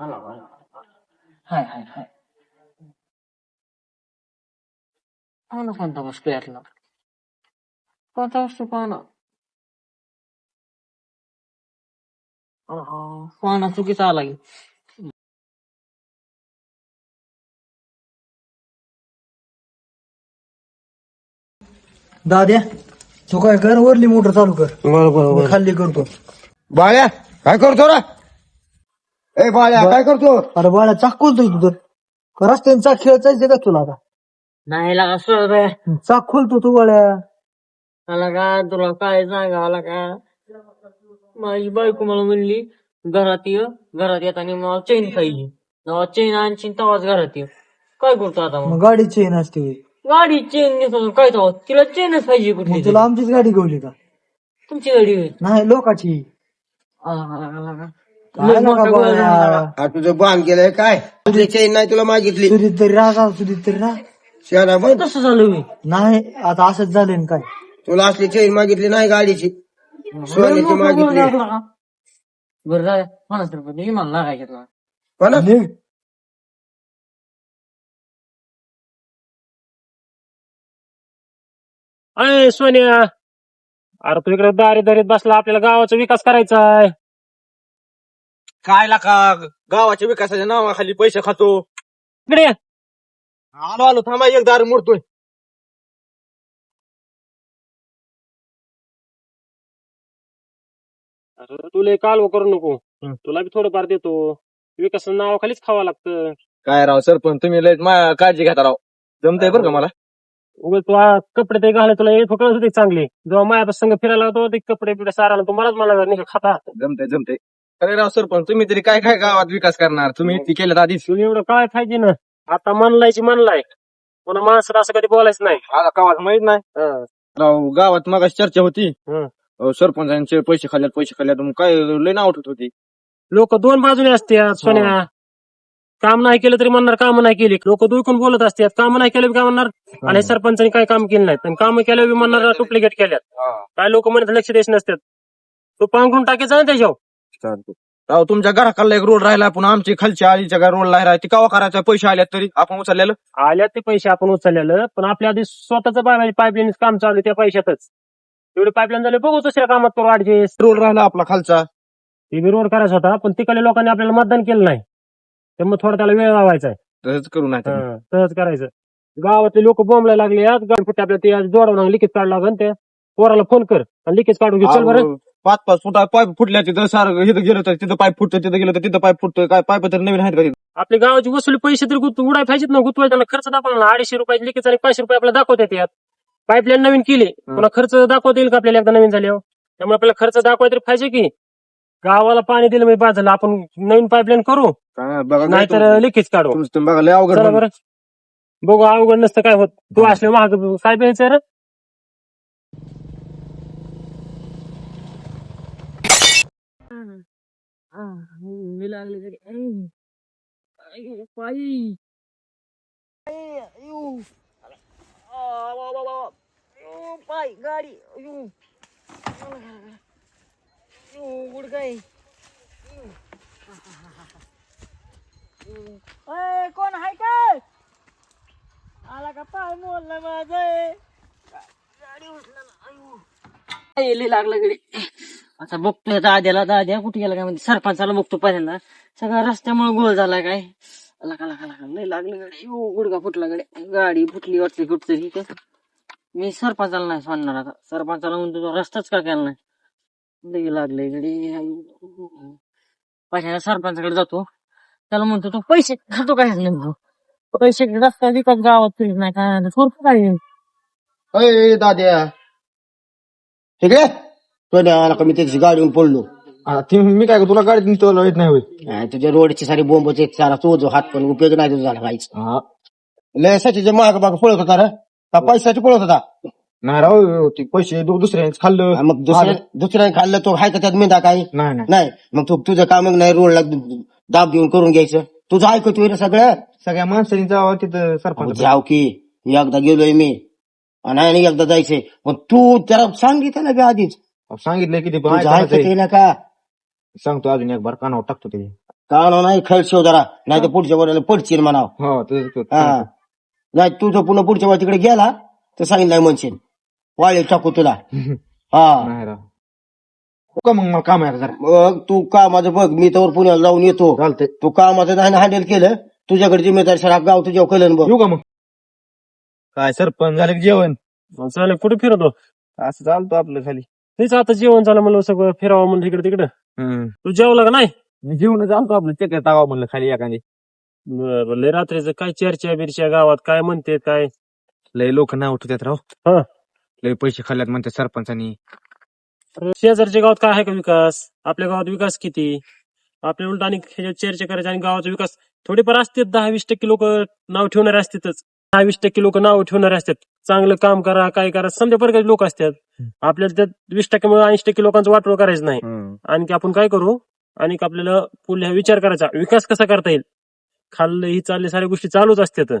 आला आला हाय हाय हाय पाहणं कोणता वस्तू यातला कोणता वस्तू पाहणं पाहणं चुकीचा आला की दाद्या तू काय कर वरली मोटर चालू कर. मी खाल्ली करतो. बाळ्या काय करतो रे? ए बाळ्या काय करतो? अरे बाळा चाक खोलतोय तू तर. रस्त्याने चाक खेळायचं का तुला आता? नाही लागा सोड रे. चाक खोलतो तू बाळ्या. आला का तुला काय सांगावं का? माझी बायको मला म्हणली घरात ये घरात येताना मला चेन पाहिजे. जेव्हा चेन आणशील तेव्हाच घरात ये. काय करतो आता मग? मग गाडी चेन असते होय. गाडी चेन नेतो काय तो तिला चेनच पाहिजे कुठली मग तरी. तुला आमचीच गाडी गवली का तुमची गाडी होय. नाही लोकाची. काय नका मोठा गोळ झाला. हा तुझं बाण केलंय काय तुझी चेन नाही तुला मागितली तुझी तरी राग आला तुझी तरी राग शहाणा बन कसं झालं होय? नाही आता असंच झालं ना काय तुला असली चेन मागितली नाही गाडीची सोन्याची मागितली. बरं पन्नास रुपये दे मला लागायचे पण निघ. अय सोन्या अरे तू इकडे दारी दारीत बसला आपल्याला गावाचा विकास करायचा आहे. काय लाका गावाच्या विकासाच्या नावाखाली पैसे खातो. इकडे ये. आलो आलो थांबा एक दार मोडतोय. अरे तुला कालव करू नको. तुला बी थोडंफार देतो. विकासाच्या नावाखालीच खावं लागतं. काय राव सर पण तुम्ही लय काळजी घेता राव. जमतंय बरं का मला? उगाच तू आ- कपडे ते घाले तुला हे फकळत होते चांगले. जेव्हा माझ्या संघ फिरायला होतो ते कपडे बिडे सारायला तू मलाच मला नाही का खाता. जमतंय जमतंय. अरे राव सर पण तुम्ही तरी काय काय गावात विकास करणार? तुम्ही ती केलं आधीच. तुला एवढं काय पाहिजे ना? आता मनलायची मनलाय पुन्हा माणसाला असं कधी बोलायचं नाही. गावात माहीत नाही. हं. राव गावात मग चर्चा होती. हं. अहो, सरपंचांचे पैसे खाल्ल्यात पैसे खाल्ल्यात मग काय लय नाव उठत होती. लोक दोन बाजूने असतात सोन्या. काम नाही केलं तरी म्हणणार काम नाही केली. लोक दुखून बोलत असतात काम नाही केलं काय म्हणणार. आणि सरपंचांनी काय काम केलं नाही पण काम केलं बी म्हणणार डुप्लिकेट केल्यात. काय लोक म्हणत लक्ष देत नसतात. तू पांघरून टाकायचा ना त्याच्यावर. राव तुमच्या घराकडला एक रोड राहिला पण आमची खालच्या आलीच्या घर रोड राहिला. ती कवा करायचा? पैसे आल्यात तरी आपण उचललेलं? आल्यात ते पैसे आपण उचललेलं पण आपल्या आधी स्वतःच पाईपलाईन काम चालू आहे त्या पैशातच. एवढे पाईपलाईन झाले बघू दुसऱ्या कामात करू ऍडजस्ट रोड राहिला आपला खालचा. ते बी रोड करायचा होता पण तिकडल्या लोकांनी आपल्याला मतदान केलं नाही. त्यामुळे थोडा त्याला वेळ लावायचा आहे. तसंच करू नाही तर. हं, तसंच करायचं. गावातले लोक बोंबलायला लागले आज गाडी फुटे आपल्या ते आज जोडवून लिकेज काढ लागन ते पोराला फोन कर आणि लिकेज काढून घे चल बरं. अहो, पाच पाच फुटा पाईप फुटल्या तिथं सार इथं गेलं तर तिथं पाईप फुटतं तिथं गेलं तर तिथं पाईप फुटतोय काय पाईप तर नवीन आहेत का तिथं? आपल्या गावाची वसुली पैसे तरी गुत उडाय पाहिजेत ना गुतवाय त्यांना खर्च दाखवला अडीचशे रुपयाचे लिकेज आणि पाचशे रुपये आपल्याला दाखवतात यात. पाईपलाईन नवीन केली पुन्हा खर्च दाखवता येईल का आपल्याला एकदा नवीन झाल्यावर? त्यामुळे आपल्याला खर्च दाखवाय तरी पाहिजे की? गावाला पाणी दिलं म्हणजे बाद झालं आपण नवीन पाईपलाईन करू काय बघा नाहीतर लिकेज काढू तुमचं तुम्ही बघा लय अवघड चला बनलं. बरं बघू अवघड नसतं काय होत तू असले महाग काय प्यायचं रे मी लागले तरी आई. आई, पायी पाय गाडी गुड कोण हाय काय आला का पाय मोडला माझा गाडी उठला लागलं गडी. आता बघतोय दाद्याला दाद्या कुठे गेला काय म्हणते सरपंचाला बघतो पहिल्यांदा. सगळा रस्त्यामुळे गोळ झाला काय. लका लका लका. नाही लागलं गडे. ओ गुडगा फुटला गडी. गाडी फुटली वाटली कुठतरी. मी सरपंचाला नाही सांगणार आता. सरपंचाला म्हणतो रस्ताच का केला नाही? लय लागले गडी पहिल्यांदा सरपंचाकडे जातो. त्याला म्हणतो तो पैसे खातो काय नेमकं? पैसे रस्ता विकत गावात फिरत नाही काय सोडतो काय अय दाद्या. ठीक आहे तो आला का मी त्याची गाडीवर पडलो हा, ती मी काय तुला गाडीत येत नाही होय. हा, तुझ्या रोडची सारी बोंबच एक सारा तो जो हात पण उपयोग नाही तुझा झाला काहीच लय सचिचे माग माग पळत होता रे पैशाची पळत होता? नाही राव ते पैसे दु- दुसऱ्यांचं खाल्लं. मग दुसऱ्या दुसऱ्याने खाल्लं तो हाय का त्यात मिंदा काय? नाही नाही. नाही. मग तू तुझं काम नाही? रोडला दाब देऊन करून घ्यायचं. तुझं ऐकतोय रे सगळं? सगळ्या माणसांनी जावं तिथं अहो, सरपंच जाऊ की. एकदा गेलोय मी. आणि एकदा जायचंय. पण तू त्याला सांगितलं ना बी आधीच. पण तुझं ऐकत आहे. ना का? सांगतो अजून एक बार कानावर टाकतो ते. कानो नाही? खेळ शिव जरा. नाही तर पुढच्या वराला पडशील म्हणाव. हो ते- ते- हा. नाही तुझं पुन्हा पुढच्या वेळा तिकडे गेला तर सांगितलं म्हणशील. वाळे टाकू तुला. हा. नाही राव. हो का मग मला काम आहे जरा? मग तू कामाचं बघ मी तर पुण्याला जाऊन येतो. चालतंय. तू कामाचं नाही हँडल केलं तुझ्याकडे जिम्मेदार सर गाव तुझ्या केलं बघ. येऊ का मग? काय सरपंच? झालं की जेवण? चालेल कुठे फिरतो असं चालतो आपलं खाली. तेच आता जेवण झालं म्हणलं सगळं फिरावं म्हणलं इकडे तिकडे. तू जेवला का नाही? जेवण चालतो आपलं चक्कर टाकावं म्हणलं खाली एखादी. बरं, बरं. लय रात्रीचं काय चर्चा बिरच्या गावात काय म्हणते काय? लय लोक नाव उठतात राव. हा. लय पैसे खाल्ल्यात म्हणते सरपंचानी. शेजारच्या गावात काय आहे का विकास? आपल्या गावात विकास किती? आपल्या उलट आणि ह्याच्यात चर्चा करायची आणि गावाचा विकास. थोडेफार असतात दहा वीस टक्के लोक नाव ठेवणारे असतातच. दहा वीस टक्के लोक नाव ठेवणारे असतात. चांगलं काम करा काय करा. समजा प्रकारचे लोक असतात. आपल्याला त्यात वीस टक्के ऐंशी टक्के लोकांचं वाटोळ करायचं नाही. आणखी आपण काय करू? आणि आपल्याला पुढे विचार करायचा. विकास कसा करता येईल? खाल्लं ही चालली साऱ्या गोष्टी चालूच असतात.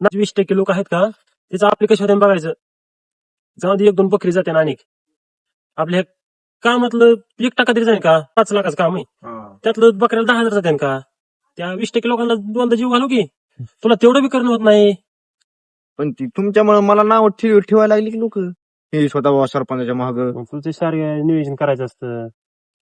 ना वीस टक्के लोक आहेत का? त्याचं आपले कशा होते बघायचं? जाऊ दे एक दोन बकरी जाते ना आणि आपल्या कामातलं एक टक्का तरी जाईल का? पाच लाखाचं काम आहे. त्यातलं बकऱ्याला दहा हजार जाते का? त्या वीस टक्के लोकांना दोनदा जीव घालू की? तुला तेवढं बी करणं होत नाही. पण ती तुमच्यामुळे मला नाव ठेव ठेवायला लागली की लोक? हे स्वतः बाबा सरपंचाच्या महाग मग तुझं सारे नियोजन करायचं असतं.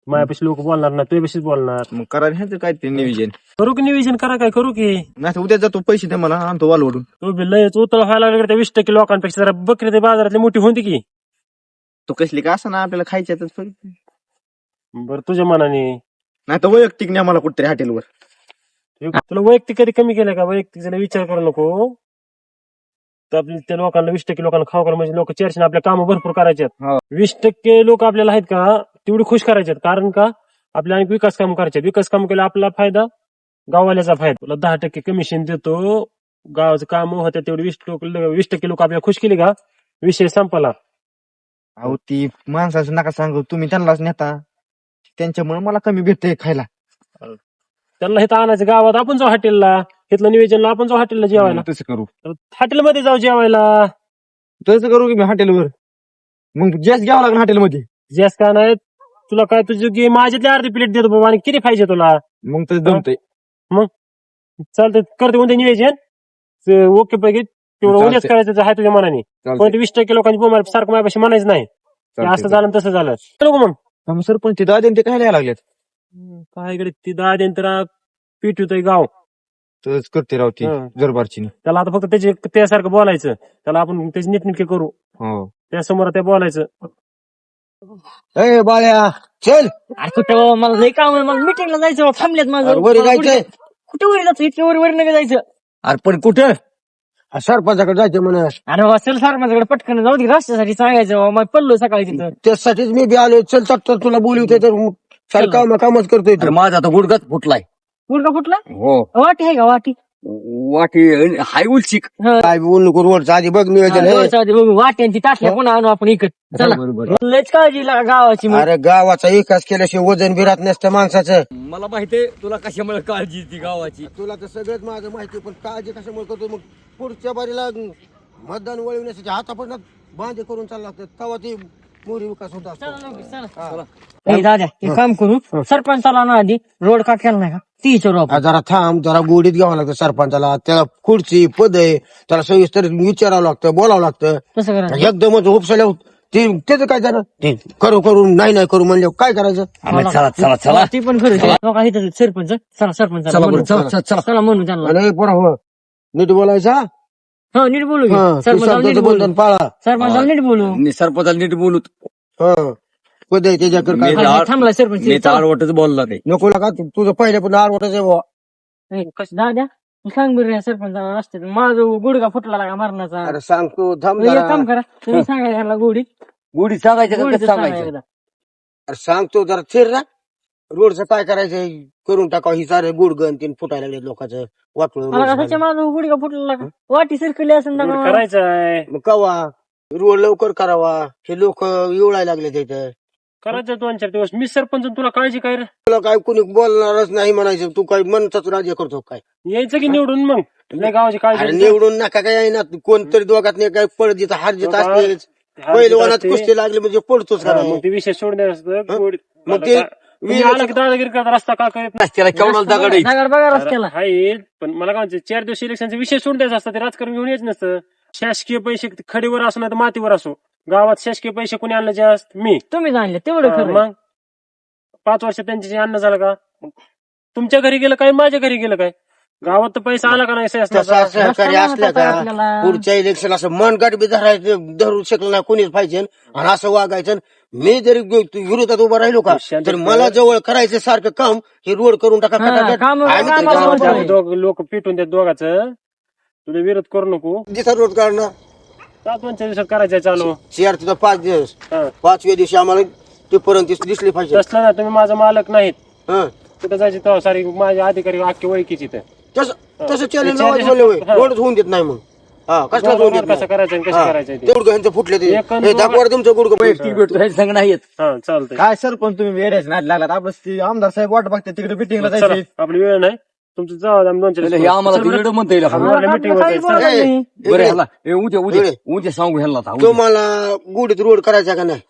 मायापाशी लोक बोलणार ना तुझ्यापाशीच बोलणार. मग करायला ह्याचं काय ते नियोजन? करू की नियोजन? करा काय करू की? नाही तर उद्या जातो पैसे दे मला आणतो वालवडून. तो बी लयच उतळ व्हायला लागले त्या वीस टक्के लोकांपेक्षा जरा बकरी ते बाजारातली मोठी होती की. तो कसली का असं ना आपल्याला खायच्यातच फक्त. बरं तुझ्या मनाने. नाही तर वैयक्तिक नाही मला कुठतरी हॉटेलवर. तुला वैयक्तिक कधी कमी केलं का? वैयक्तिक जरा विचार करू नको. तर आपल्या त्या लोकांना वीस टक्के लोकांना खाऊ करा म्हणजे लोक चर्चेने आपल्या कामं भरपूर करायचे हो. वीस टक्के लोक आपल्याला आहेत का? तेवढी खुश करायचे आहेत. कारण का? आपल्या आणि विकास काम करायचे. विकास काम केला आपला फायदा गाववाल्याचा फायदा. तुला दहा टक्के कमिशन देतो. गावाचं काम होतं तेवढे वीस लोक वीस टक्के लोक आपल्याला खुश केली का? विषय संपला. अहो ती माणसाचं नका सांगू. तुम्ही त्यांनाच नेता. त्यांच्यामुळे मला कमी भेटतंय खायला. त्यांना इथं आणायचं गावात. आपण जाऊ हॉटेलला. इथलं नियोजनला आपण जाऊ हॉटेलला जेवायला. तसं करू. हॉटेलमध्ये जाऊ जेवायला. तसं करू की मी हॉटेलवर. मग जास्त घ्यावं लागेल हॉटेलमध्ये. जास्त का नाही तुला काय तुझी गे- माझ्यातली अर्धी प्लेट देतो बाबा आणि किती पाहिजे तुला? मग तर जमतंय. चालतं करते उद्या नियोजन? ओके पैकी तेवढं चालतंय. उद्याच करायचं आहे तुझ्या मनाने. पण ते वीस टक्के लोकांची बोंबाल सारखं माझ्यापाशी म्हणायचं नाही. ते असं झालं आणि तसं झालं. चलो मग. मग सरपंच ते दादे ते काय लिहायला लागलेत. काय इकडे ती दहा दिन तर पीठ होतंय गाव. तसंच करते राव ती हं. जरबारची त्याला आता फक्त त्याचे त्यासारखं बोलायचं. त्याला आपण त्याचे नीटनेटके करू. हो. त्यासमोर ते बोलायचं. ए बाळ्या चल. अरे कुठं बाबा, मला लई काम आहे, मला मिटिंगला जायचं बाबा, थांबलेत माझं. अरे वरी मला जायचंय कुठे कुठे वरी जायचं? इतके वर वर नका जायचं. अरे पण कुठं? सरपंचाकडे जायचं म्हण अरे चल सार माझ्याकडे पटकन. जाऊ दे रस्त्यासाठी सांगायचं बाबा मग पडलो सकाळी तिथं. त्यासाठीच मी बी आलो चल तर तुला बोलवते तर. सारं काम कामच करतोय तू. माझा आता गुडघाच फुटलाय. गुडका फुटला? हो. वाटी आहे का? वाटी? वाटी हाय उलचिक काय बोलू नको रोडचं आधी बघ नियोजन हे. बघू वाटी आणि ती ताटल्या पुन्हा आणू आपण इकड. चला. लयच काळजी लागा गावाची मग. अरे गावाचा विकास केल्याशिवाय वजन बिरात नसतं माणसाचं. मला माहितीये तुला कशामुळे काळजी ती गावाची? तुला तर सगळंच माझं माहिती पण काळजी कशामुळे करतो? मग पुढच्या बारीला मतदान वळविण्यासाठी हातापडणार बांधे करून चालला लागतं तेव्हा ती मोरी विकास होत असतो. चला लवकर, चला. ए, दादा एक काम करू. सरपंचाला ना आधी. रोड का केला नाही का? ती विचारू आपण आ, जरा थांब जरा गोडीत घ्यावं लागतं सरपंचाला. त्याला खुर्ची पद आहे त्याला सविस्तर विचारावं लागतं बोलावं लागतं. तसं करा एकदमच उपसल्या ते त्याचं काय झालं ते करू करू नाही नाही करू म्हणले काय करायचं? चला. चला चला ती पण खरं लोक इथं सरपंच चला सरपंच. चला बरं, चला चला, चला. चला म्हणू त्यांना. आणि पोरा हो. नीट बोलायचा? हो नीट बोलू. हा, तू सरपंचाला नीट शब्दाचं बोलू. बंधन पाळा. सरपंचाला नीट बोलू. नि- सरपंचाला नीट बोलूत हा. पद आहे त्याच्याकडे काय मी- थांबला सरपंच मी तर आडवटच बोलला नाही. नको लागा तू- तुझं पहिले पण आरवटच आहे बुवा. कसं दाद्या सांग बरं या सरपंचाला रस्ते माझं गुडगा फुटला लागा मरणाचा. अरे सांगतो थांब एक जरा. काम करा तुम्ही सांगा याला गोडी. गुढी सांगायचं का? गोडीचं कसं सांगा सांगायचं? एकदा. अरे सांगतो जरा थिर ना. रोडचं काय करायचं करून टाकावं ही सारे गुड गण तीन फुटायला लागले लोकांचं. वाटलं मला माझं गुडगा फुटला लागा? वाटी सरकली असेल ना रोड करायचंय. मग कवा? रोड लवकर करावा. हे लोक येवळायला लागले तिथं करायचं दोन चार दिवस. मी सरपंच तुला काळजी काय रे? तुला काय कुणी बोलणारच नाही म्हणायचं. तू काय मनचाच राज्य करतो काय? यायचं की निवडून मग? तुला गावाची अरे काळजी निवडून नका काय ना? कोणतरी दोघात नाही काय पळ जिथं हार जिथं दोघा- असतेच पहिलवानात कुस्ती लागली म्हणजे पडतोच हा, का मग ते विषय गोड- मग ते तुम्ही आला की दादागिरी करता रस्ता का कळत नाही? त्याला केवढा दगड आहे? दगड बघा रस्त्याला. हाय पण मला काय चार दिवस इलेक्शनचा विषय सोडून द्यायचा असतं ते राजकारण घेऊन यायचं नसतं. शासकीय पैसे खडीवर असो नाही तर मातीवर असो. गावात शासकीय पैसे कोणी आणले जास्त? मी. तुम्ही आणले तेवढं हा, खरं मग? पाच वर्ष त्यांच्याशी अन्न झालं का? मग तुमच्या घरी गेलं काय माझ्या घरी गेलं काय? गावात तर पैसा आला का नाही तसा सहकारी रस्ता असल्या नव्हता का? आपल्याला. पुढच्या इलेक्शन असं मनगट बी धरायचं धरू शकलं नाही कोणीच पाहिजे. आणि असं वागायचं मी जरी गो- विरोधात उभा राहिलो का शांत तर मला जवळ करायचं सारखं काम हे रोड करून टाका हा. काम- आम्ही तर गावात. दोघ लोक पिटून देत दोघाचं. तुला विरोध करू नको. जिथं रोड काढणं सात पंच्या दिवसात करायचंय चालू. चार तिथं पाच दिवस. हा. पाचव्या दिवशी आम्हाला ते पर्यंत दिसले पाहिजे. तसलं ना तुम्ही माझा मालक नाहीत. हं. कुठं जायचे तेव्हा सारी माझे अधिकारी अख्खे ओळखीची ते तसं तसं ते चॅलेंज होय. हा. होऊन देत नाही मग. हा कसलाच होऊन देत कसं नाही. करायचं आणि कसं. करायचं ते? ते गुडघं ह्यांचं फुटले ते. एक आणि हे दोन- दाखवा रे तुमचं गुडघं. वैयक्तिक भेटतो ह्याच्या संग नाही येत हा चालतंय. काय सर पण तुम्ही वेड्याच नाही लागलात. आपलं ते आमदार साहेब वाट बघते तिकडे मिटिंगला चला जायचे. आपली वेळ नाही. तुमचं आम्ही दोन चार हे आम्हाला चल. तिकडे म्हणता येईल आम्हाला आपण. meeting वर काही जायचं. बोलत ए, नाही. बरं ह्याला हे उद्या उद्या इकडे. उद्या सांगू ह्याला आता उद्या. तुम्हाला गुडीत रोड करायचा का नाही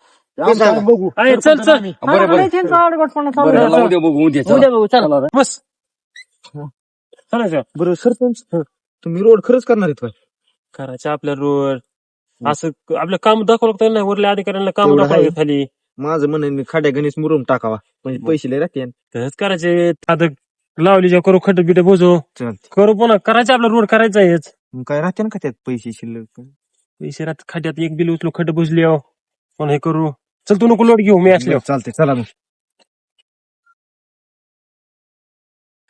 सांगा. बघू चल चल बरं बरं नाही, त्यांचा अडगटपणा चालू बरं आहे. ह्याला उद्या बघू उद्या चला. उद्या बघू चला बस चालायचं बरं सरपंच तुम्ही रोड खरंच करणार आहेत काय करायचं आपल्या रोड असं आपलं काम दाखवलं तर नाही वरल्या अधिकाऱ्यांना काम तेवढं आहे. खाली माझं म्हणणं मी खाड्या गणेश मुरुम टाकावा म्हणजे पैसे लय राहते तसंच करायचे आता लावली जेव्हा करू खड्डे बिडे बोजो. चालते. करू पुन्हा करायचं आपला रोड करायचा आहेच मग काय राहते ना का त्यात पैसे शिल्लक? पैसे राहत खड्ड्यात एक बिल उचलो खड्डे बुजले पण हे करू. चल तू नको लोट घेऊ मी असले चालते चला मग.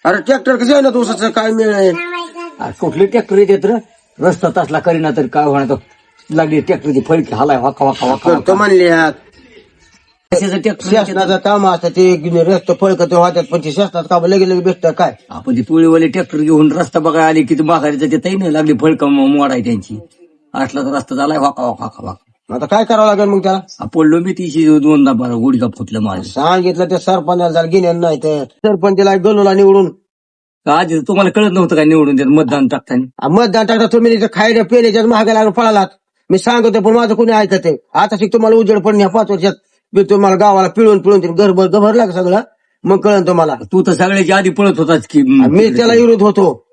अरे ट्रॅक्टर कसं आहे ना तुझं काय मिळेल अरे कुठले ट्रॅक्टर येतात रे रस्ता तसला करीना तरी काय होणार तर लागली ट्रॅक्टरची फळकी हलाय वाका वाका वाका म्हणले यात. शासनाचं काम असतं ते रस्ते फळकत वाहतात पण ते शासनात काम लगे लगे भेटतं काय? आपण ते पिवळीवाले ट्रॅक्टर घेऊन रस्ता बघायला आले की माघारीचं ते तही नाही लागली फळक मोडाय त्यांची. असला तर रस्ता झालाय वाका वाका वाका वाका. आता काय करावं लागेल मग त्याला? पडलो मी तिशी दोनदा बरं गुडघा फुटलं माझं सांगितलं ते सरपंचाला घेण्यात नाही तर. सरपंचाला गणूला निवडून. आधी तुम्हाला कळत नव्हतं काय निवडून देत मतदान टाकताना? मतदान टाकता तुम्ही तिथं खायला पेल्याच्याच महागा लागून पळालात. मी सांगतो पण माझं कोणी ऐकत आहे. आता तुम्हाला उजेड पडणे पाच वर्षात. मी तुम्हाला गावाला पिळून पिळून ते घरभर गभरला का सगळं? मग कळन तुम्हाला. तू तर सगळ्याच्या आधी पळत होताच की मी त्याला विरोध होतो.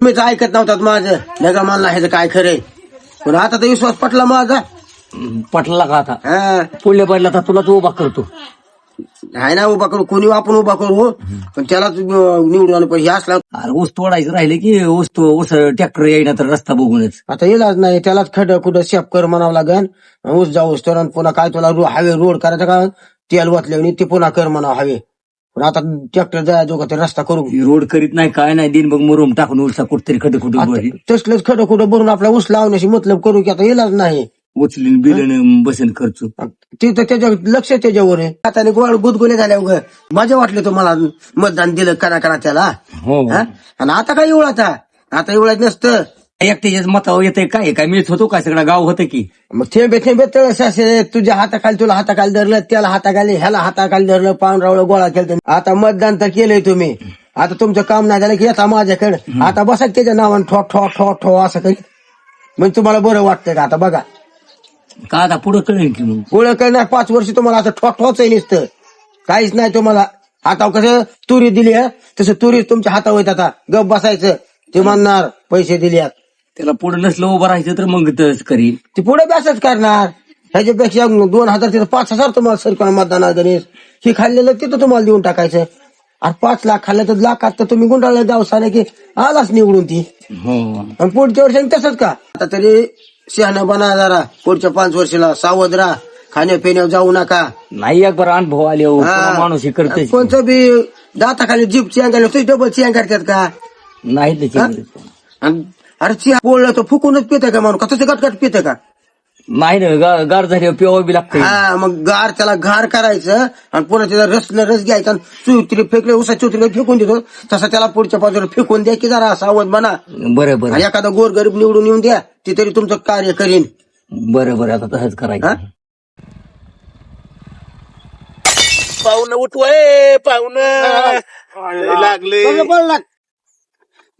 मीच ऐकत नव्हतात माझं. नका मला ह्याचं काय खरंय. पण आता तर विश्वास पटला माझा. पटला का आता? हा. पुढल्या पडला तर तुला तो उभा करतो. आहे ना उभा करू. कोणी आपण उभा करू. पण त्यालाच निवडून पण हे असला अरे ऊस तोडायचं राहिले की ऊस तो ऊस ट्रॅक्टर येईना तर रस्ता बघूनच. आता इलाज नाही. त्यालाच खड कुठं शेप कर म्हणावं लागन. ऊस जाऊस तर आणि पुन्हा काय तुला रो- हायवे रोड करायचा का? तेल वाचले ते पुन्हा कर म्हणावं हायवे. पण आता ट्रॅक्टर जायचो का ते रस्ता करू. ही रोड करीत नाही काय नाही दिन बघ मुरुम टाकून उलसा कुठतरी खड कुठं तसलंच खडं कुठं भरून आपला ऊस लावण्याशी मतलब करू की आता इलाज नाही. उचलीन बिलन बसन खर्च तिथं त्याच्या लक्ष त्याच्यावर आहे. हाताने गोळ गुदगुले झाल्या उगं मजा वाटली तुम्हाला मतदान दिलं करा करा त्याला? हो. हा? आणि आता काय एवढं आता? आता एवढं नसतं. एकट्याच्याच मतावर येतंय काय? काय मिळत होतो काय सगळं गाव होतं की? मग थेंबे थेंबे तळस असे तुझ्या हाताखाली तुला हाताखाली धरलं त्याला हाताखाली ह्याला हाताखाली धरलं पांढरावळं गोळा केलं आता मतदान तर केलंय तुम्ही. आता तुमचं काम नाही झालं की येता माझ्याकडे. आता बसा त्याच्या नावानं ठो ठो ठो ठो असं काही. म्हणजे तुम्हाला बरं वाटतंय का? आता बघा. का आता पुढं कळेल की मग? ओळख करणार पाच वर्ष तुम्हाला आता ठो ठोच आहे नुसतं. काहीच नाही तुम्हाला. हातावर कसं तुरी दिली आहे तसं तुरी तुमच्या हातावर येत आता. गप बसायचं. ते म्हणणार पैसे दिल्यात. त्याला पुढे नसलं उभं राहायचं तर मग तस करील ते पुढे बी असंच करणार. ह्याच्यापेक्षा दोन हजार तिथं पाच हजार तुम्हाला सरकार मतदान गणेश. हे खाल्लेलं तिथं तुम्हाला देऊन टाकायचं. आणि पाच लाख खाल्लं तर लाखात तर तुम्ही गुंडाळलं गावसाने की आलाच निवडून ती. हो. आणि पुढच्या वर्षी तसंच का? आता तरी शहाणा बना जरा पुढच्या पाच वर्षाला सावध राहा. खाण्यापिण्यावर जाऊ नका. नाही एक बरं अनुभव आले हो. पुन्हा माणूस हे करते कोणतं बी दाताखाली जीप चियांगायला तुझी डबल चियां करतात का? नाही त्याची आणि अरे चिया पोळलं तर फुकूनच पितं का माणूस? का तसं गटगट पितं का? नाही ना गा- गार झाल्यावर पिवावं बी लागतं हा मग गार त्याला घार करायचं आणि पुन्हा त्याचा रस रस घ्यायचा आणि चुत्री फेकले उसा चुत्री फेकून देतो. तसा त्याला पुढच्या बाजूला फेकून द्या की जरा सावध म्हणा बरं बरं. आणि एखादा गोर गरीब निवडून येऊन द्या. ती तरी तुमचं कार्य करीन. बरं बरं आता तसंच करायचं. हा? पाहुणं उठवाय पाहुणं. लय लागले.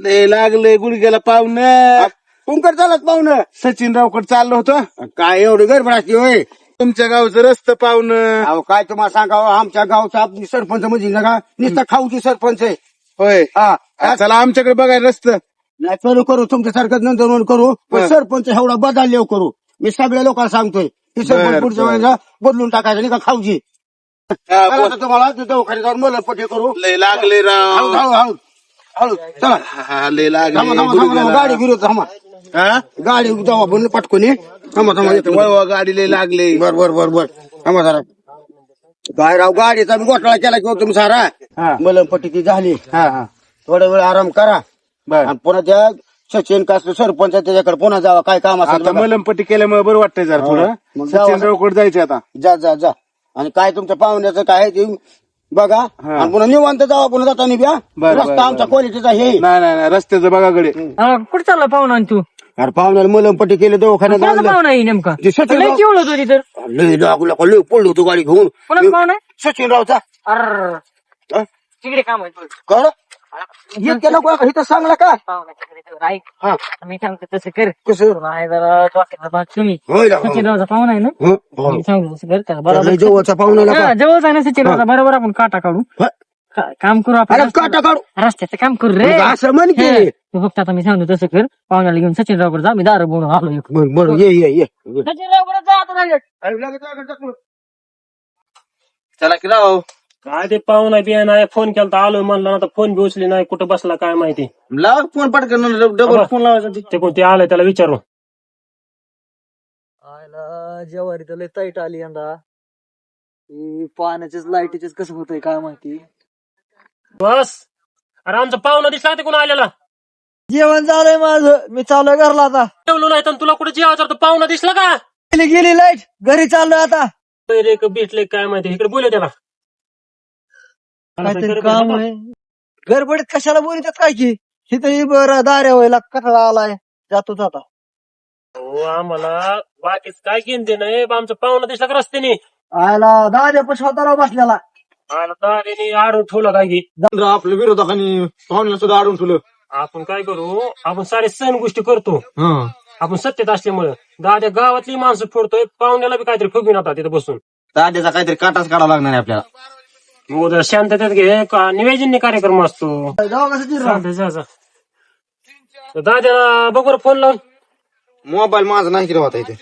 लय लागले गुडघ्याला पाहुणं. कुंकर चालत पाहुणं. सचिनरावकडे चाललो होतो. काय एवढी गडबड असते होय? तुमच्या गावचं रस्तं पाहुणं. अहो काय तुम्हाला सांगावं? आमच्या गावचा आपली सरपंच म्हणजे ना का नुसता खाऊची सरपंच आहे. होय. हा. चला आमच्याकडे बघायला रस्तं. नाही करू करू तुमच्यासारखं नंतर म्हणून करू. पण. सरपंच एवढा बदलले करू. मी सगळ्या लोकांना सांगतोय की सरपंच पुढच्या. वेळेला बदलून टाकायचं नाही का हा, चला. आता तुम्हाला ते दवाखान्यात जाऊन मला पट्टी करू. लय लागले राव. हळू हळू हळू. चला. हा, लय लागले. थांबा थांबा थांबा थांबा. गाडी थांबा. हा? गाडी बनून पटकून थांबा थांबा येतो. वळवा गाडी लय लागले. बर बर बर बर. थांबा जरा. काय राव गाडीचा मी घोटाळा केला किंवा तुम्ही सारा? हा. मलमपट्टी ती झाली. हा हा. थोडा वेळ आराम करा. बर. आणि पुन्हा त्या सचिन कास सरपंच आहे, त्याच्याकडे पुन्हा जावा काय काम असेल आता बघा. मलमपट्टी केल्यामुळे बरं वाटतंय जरा थोडं. मग जाऊ. सचिनरावकडे जायचं आता. जा जा जा. आणि काय तुमच्या पाहुण्याचं काय आहे ते बघा. हा. आणि पुन्हा निवांत जावा पुन्हा जाताना बरं, रस्ता बरं, आमच्या क्वालिटीचा हे नाही नाही नाही रस्त्याचं बघा गडे. कुठं चालला पाहुणा आणि तू? अरे पाहुण्याला मलमपट्टी केली दवाखान्यात कोणाचा आणलं. पाहुणा आहे नेमका? ते सचिन लय राव- चिवळ होतो तिथं लय लागू लागू लय पडलो होतो गाडी घेऊन. कोणाचा पाहुणा आहे? सचिन रावचा. अर हा? तिकडे काम आहे कर इतक्या नको इथं सांगला का हा. मी सांगतो तसं कर. कसं? आहे जरा भाग होय ना, हो. पाहुणा आहे ना? हं? हो. मी सांगतो तसं कर त्याला लय बरोबर जवळचा पाहुण्याला का? हा, जवळच आहे ना सचिनरावचा बरोबर आपण काटा काढू. हा? का- काम करू अरे आपण काटा काढू. रस्त्याचं काम करू रे. मग असं म्हण की. हे, तू फक्त आता मी सांगतो तसं कर. पाहुण्याला घेऊन सचिनरावकडे जा मी दारू बोलून आलो एक. बरं बरं. ये ये ये. सचिनरावकडे जा आता direct. चला की राव. काय ते पाहुणा बिया नाही फोन केला आलो म्हणलं ना फोन बी उचली नाही कुठं बसला काय माहिती. लाव फोन पटकन डबल फोन लावायचा ते. कोणते आलंय त्याला विचारू आयला जेवारी तर लय ताईट आली यंदा. ती पाण्याचेच लाईटीचेच कसं होतंय काय माहिती. बस. अरे आमचा पाहुणा दिसला ते कोण आलेला? जेवण झालंय माझं मी चाललोय घरला आता. ठेवलो नाही तर तुला कुठे जेवायचं होतं? पाहुणा दिसला का? गेली गेली लाइट घरी चाललोय आता. भेटले काय माहिती इकडे बोलू त्याला. काहीतरी काम आहे. गडबडीत कशाला बोलितात काय की? तिथं बरं दाऱ्या व्हायला कटाळा आलाय. जातोच आता हो आम्हाला बाकीच काय घेणं नाही आमचा पाहुणा दिसला का रस्त्याने? आयला दाऱ्या पण स्वतःला बसलेला. आला दारीने आडून ठेवलं काय की? आपल्या विरोधकांनी पाहुण्याला सुद्धा अडून ठेवलं. आपण काय करू? आपण सारे सण गोष्टी करतो. हा. आपण सत्तेत असल्यामुळे. दाद्या गावातली माणसं फोडतोय पाहुण्याला बी काहीतरी फुगून आता तिथे बसून. दाद्याचा काहीतरी काटाच काढावा लागणार आहे आपल्याला. जरा शांततेत घे का निवेदन कार्यक्रम असतो. तर दाद्याला बघ फोन लावून मोबाईल माझा नाही किती होता इथे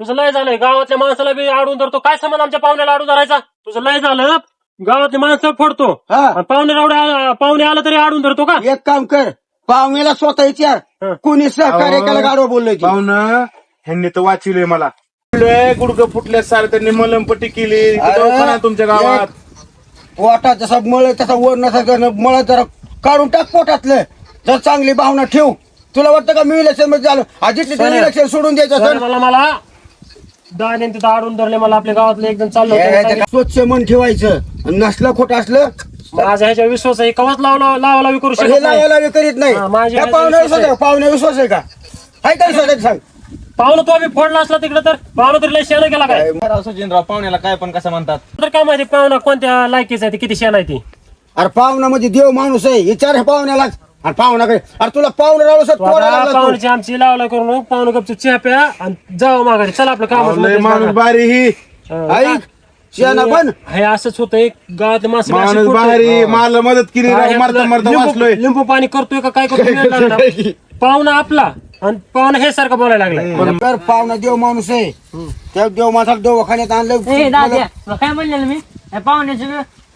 तुझं लय झालंय गावातल्या माणसाला बी आडून धरतो. काय संबंध आमच्या पाहुण्याला आडून धरायचा? तुझं लय झालं. गावातली माणसं फोडतो. हा. आणि पाहुणे रावडे पाहुणे आलं तरी आडून धरतो का? एक काम कर पाहुण्याला स्वतः. विचार. कोणी सहकार्य केलं गाडवा बोललोय ते. पाहुणं ह्यांनी तर वाचवलंय मला. गुडघं फुटल्या सारे त्यांनी मलमपट्टी केली. अरे, दवाखाना आहे तुमच्या गावात. पोटात जसा मळ तसा वर नसा मळ जरा काढून टाक पोटातलं. जर चांगली भावना ठेव. तुला वाटतं का मी इलेक्शनमध्ये झालं सर. इलेक्शन सोडून द्यायचं तर सर मला मला दाद्याने तिथं आडून धरले मला आपल्या गावातले एक जण चाललं हे, त्याला स्वच्छ मन ठेवायचं. आणि नसलं खोटं असलं माझ्या ह्याच्या विश्वास आहे. कवाच लावला लावा लावी करू पण हे शकत नाही. लावायला करीत नाही. हा, माझ्या पाहुण्या विश्वास आहे. का? पाहुण्या विश्वास आहे का? हाय का विश्वास आहे? सांग. पाहुणं तो आम्ही फोडला असला तिकडे तर पाहुणं तरी लय शेणं गेला काय? सचिनराव पाहुण्याला काय पण कसं म्हणतात? तर काय माहिती पाहुणा कोणत्या लायकीचा आहे ती, किती शेण आहे ती? अरे पाहुणा म्हणजे देव माणूस आहे. विचार हे पाहुण्यालाच. आणि पाहुणा काय? अरे तुला पाहुणा आता पाहुण्याची आमची लावला करून पाहुणं गपचूप चहा प्या आणि जावं माघारी. चला आपलं काम माणूस बारी ही. ऐक पण. हे असंच होतंय गावातले माणसं अशी माणूस. बाहेरी मला मदत केली राव, मरता आपलं मरता लिंबू- वाचलोय. लिंबू पाणी करतोय का काय करतोय वेळ लागला. पाहुणा आपला आणि पाहुणा हे सारखं बोलायला लागलाय. तर पाहुणा देव माणूस आहे. त्या देव माणसाला दवाखान्यात आणलं दाद्या, काय म्हणलेलं मी? या पाहुण्याची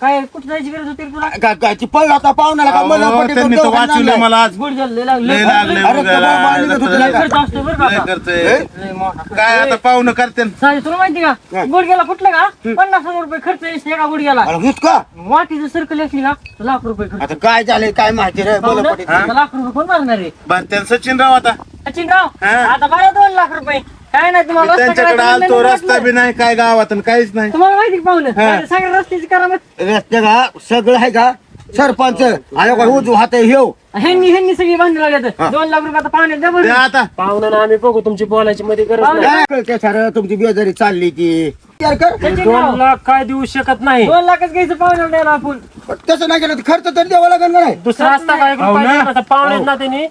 काय कुठं जायची गरज होती रे तुला? काय काय ती पळला होता पाहुण्याला का? मला अहो, त्यांनी तर आणलंय. मला आज. गुडघ्याला लय लागलं. लय लागले अरे, कबाब मारली का तुला? लय खर्च असतो बरं का लय आता. करतोय. लय मोठा. काय आता पाहुणं करते? तुला माहिती का? गुडघ्याला कुठलं का? पन्नास हजार रुपये खर्च येईल एका गुडघ्याला अरे इतका? वाटीचं सर्कल असली का तर लाख रुपये खर्च. आता काय झालंय काय माहिती रे? लाख रुपये कोण मारणार आहे? त्यांना सचिन राव आता. सचिनराव? हा? आता बारा दोन लाख रुपये. काय नाही तुम्हाला रस्ता त्यांच्याकडे करायचा आलतो म्हणलं रस्ता नाही बी नाही काय गावात आणि काहीच नाही. तुम्हाला माहिती का पाहुणं? सगळ्या रस्त्याची करामत. रस्ते का सगळं आहे का? सरपंच आयो उजू हात ह्यांनी ह्यांनी सगळी भांडण लागल्यात दोन लाख रुपये आता पाण्यात द्या बरं. आता. पाहुणा आम्ही बघू तुमची बोलायची मध्ये गरज नाही. काय कळते सर तुमची बेजारी चालली ती. विचार कर. त्याची दोन नाव. लाख काय देऊ शकत नाही. दोन लाखच घ्यायचं पाहुण्याला द्यायला आपण. तसं नाही केलं तर खर्च तर द्यावा लागेल का नाही? दुसरा रस्ता काय पाहुण्यात ना त्यांनी.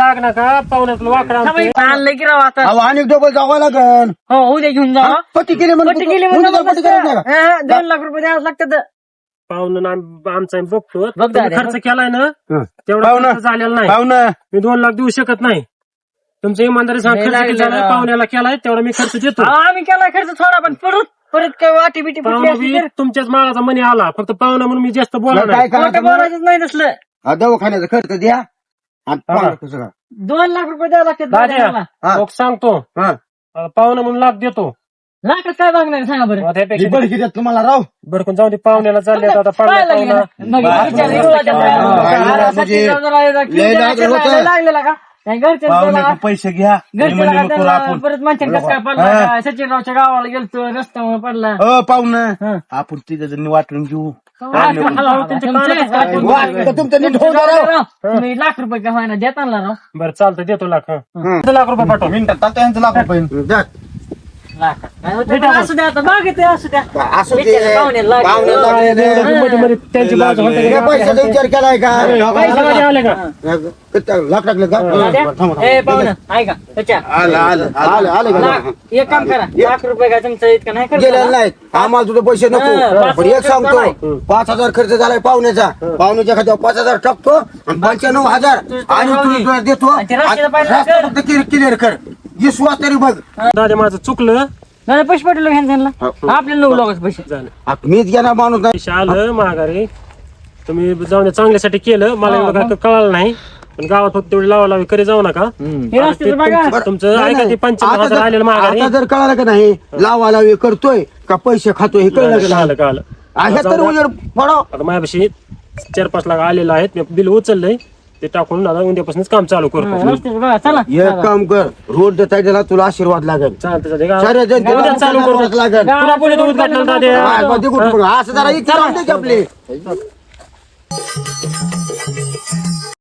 लागणार का? वाकडा राव आता. अहो आणि डबल जावं लागेल हो उद्या घेऊन जा. हा. पट्टी केली म्हणून पट्टी केली उद्या म्हणून पट्टी करायची नाही का? हा, हा, दोन लाख रुपये द्यावं लागतात. पाहुणं आम- आमचा आम्ही बघतो. बघ तुम्ही दादा, खर्च केलाय ना तेवढा पाहुणं. खर्च झालेला नाही. पाहुणं. मी दोन लाख देऊ शकत नाही. तुमचं इमानदारी सांग नाही खर्च किती लागलं झालाय राव. पाहुण्याला केलाय तेवढा मी खर्च देतो. आम्ही केला खर्च थोडा पण परत परत काय वाटी बिटी फुटली पाहुणा असली बी तर तुमच्याच मागाचा मनी आला. फक्त पाहुणा म्हणून मी जास्त बोला काय नाही. खोटं? बोलायचंच नाही नसलं हा, दवाखान्याचा खर्च द्या आणि पाहुणा कसं का? दोन लाख रुपये द्यावं. हा. लोक सांगतो हा. आता पाहुणा म्हणून लाख देतो लाखात काय मागणार आहे सांगा बरं मग त्यापेक्षा बडकी तुम्हाला राव बरकून जाऊ दे पाहुण्याला चालले आता पाहुणा पाहुणा लागलं. मग विचार येऊ. हा, हा, म्हणजे लय होतं. लागलेला का पैसे घ्या. परत म्हणते? सचिनरावच्या गावाला गेलतो रस्त्यामुळे पडला. अ पाहुणं आपण तिथे जण वाटून घेऊ. लाख रुपये का होईना देता ना राव? बरं चालतं देतो लाख. लाख रुपये पाठव मिनिटात. लाख रुपये. असू द्या आता मागित असू द्या. असू दे. बिचारे पाहुणे लागले. पाहुणे लागले. मध्ये मध्ये त्यांची बाजू होते या पैशाचा विचार केलाय का? पैशामध्ये आले का? लाख टाकले का? दाद्या, ए पाहुणं ऐका त्याच्या. आलं आलं आले. आले का? लाख एक काम करा. लाख रुपये काय तुमचं इतकं नाही गेलेला खर्च नाही आम्हाला तुझे पैसे हा, नको पण एक हजार सांगतो. पाच हजार खर्च झालाय पाहुण्याचा. पाहुण्याच्या खात्यावर पाच हजार टाकतो आणि पंच्याण्णव हजार. आणि तुला देतो. आणि ते कर. क्लिअर कर. विश्वास तरी बघ. दादा माझं चुकलं. दादा पैसे पाठवले ह्यांना त्यांना आपल्याला नऊ लोकांचे पैसे. झालं मीच घेणार माणूस नाही. पैसे आलं माघारी. तुम्ही जाऊन चांगल्यासाठी केलं. मला एवढं काय कळालं नाही. पण गावात फक्त तेवढी लावा लावी करी जाऊ नका. हे रस्त्याचं बघा. तुमचं- तुमचं नाही, ऐका ते नाही. पंच्याण्णव आता हजार जर- आलेलं माघारी. आता जर कळालं का नाही? लावा लावी करतोय का पैसे खातोय हे कळलं का? कळालं. नाही कळालं तर उजेड पडाव आता माझ्यापाशी चार पाच लाख आलेलं आहेत. मी बिल उचललंय. ते टाकून दादा उद्यापासूनच काम चालू करतो चला. एक काम कर रोड त्याला तुला आशीर्वाद लागेल. चालू करू. उद्घाटन असं जरा इच्छा वाटते